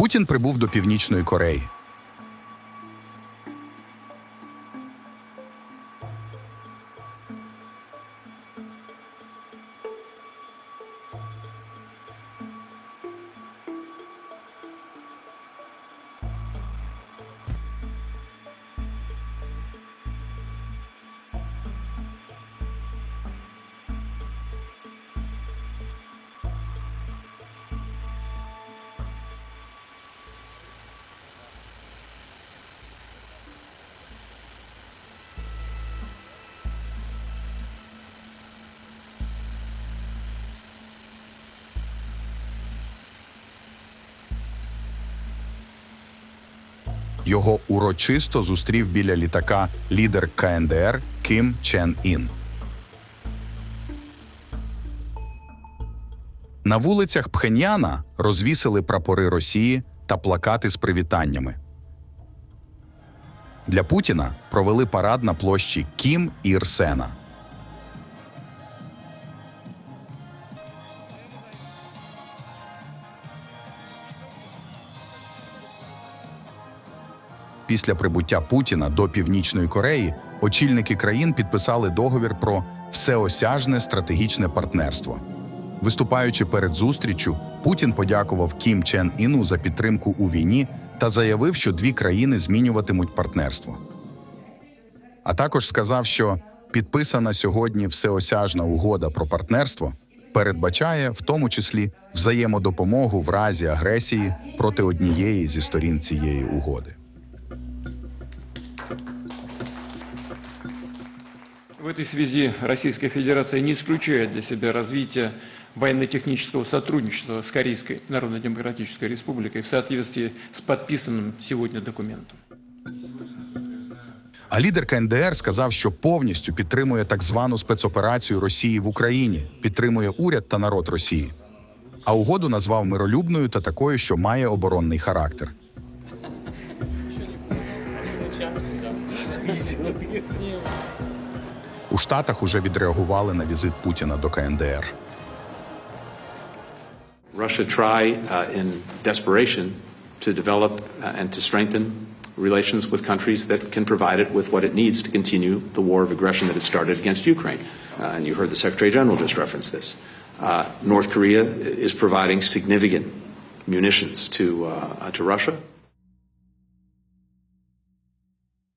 Путін прибув до Північної Кореї. Його урочисто зустрів біля літака лідер КНДР Ким Чен Ін. На вулицях Пхеньяна розвісили прапори Росії та плакати з привітаннями. Для Путіна провели парад на площі Кім Ір Після прибуття Путіна до Північної Кореї очільники країн підписали договір про всеосяжне стратегічне партнерство. Виступаючи перед зустріччю, Путін подякував Кім Чен Іну за підтримку у війні та заявив, що дві країни змінюватимуть партнерство. А також сказав, що підписана сьогодні всеосяжна угода про партнерство передбачає в тому числі взаємодопомогу в разі агресії проти однієї зі сторін цієї угоди. В этой связи Российская Федерация не исключает для себя развитие военно-технического сотрудничества с Корейской Народно-Демократической Республикой в соответствии с подписанным сегодня документом. А лідер КНДР сказав, що повністю підтримує так звану спецоперацію Росії в Україні, підтримує уряд та народ Росії. А угоду назвав миролюбною та такою, що має оборонний характер. У Штатах уже відреагували на візит Путіна до КНДР. Russia try uh, in desperation to develop uh, and to strengthen relations with countries that can provide it with what it needs to continue the war of aggression that it started against Ukraine. Uh, and you heard the Secretary General just reference this. Uh, North Korea is providing significant munitions to, uh, to Russia.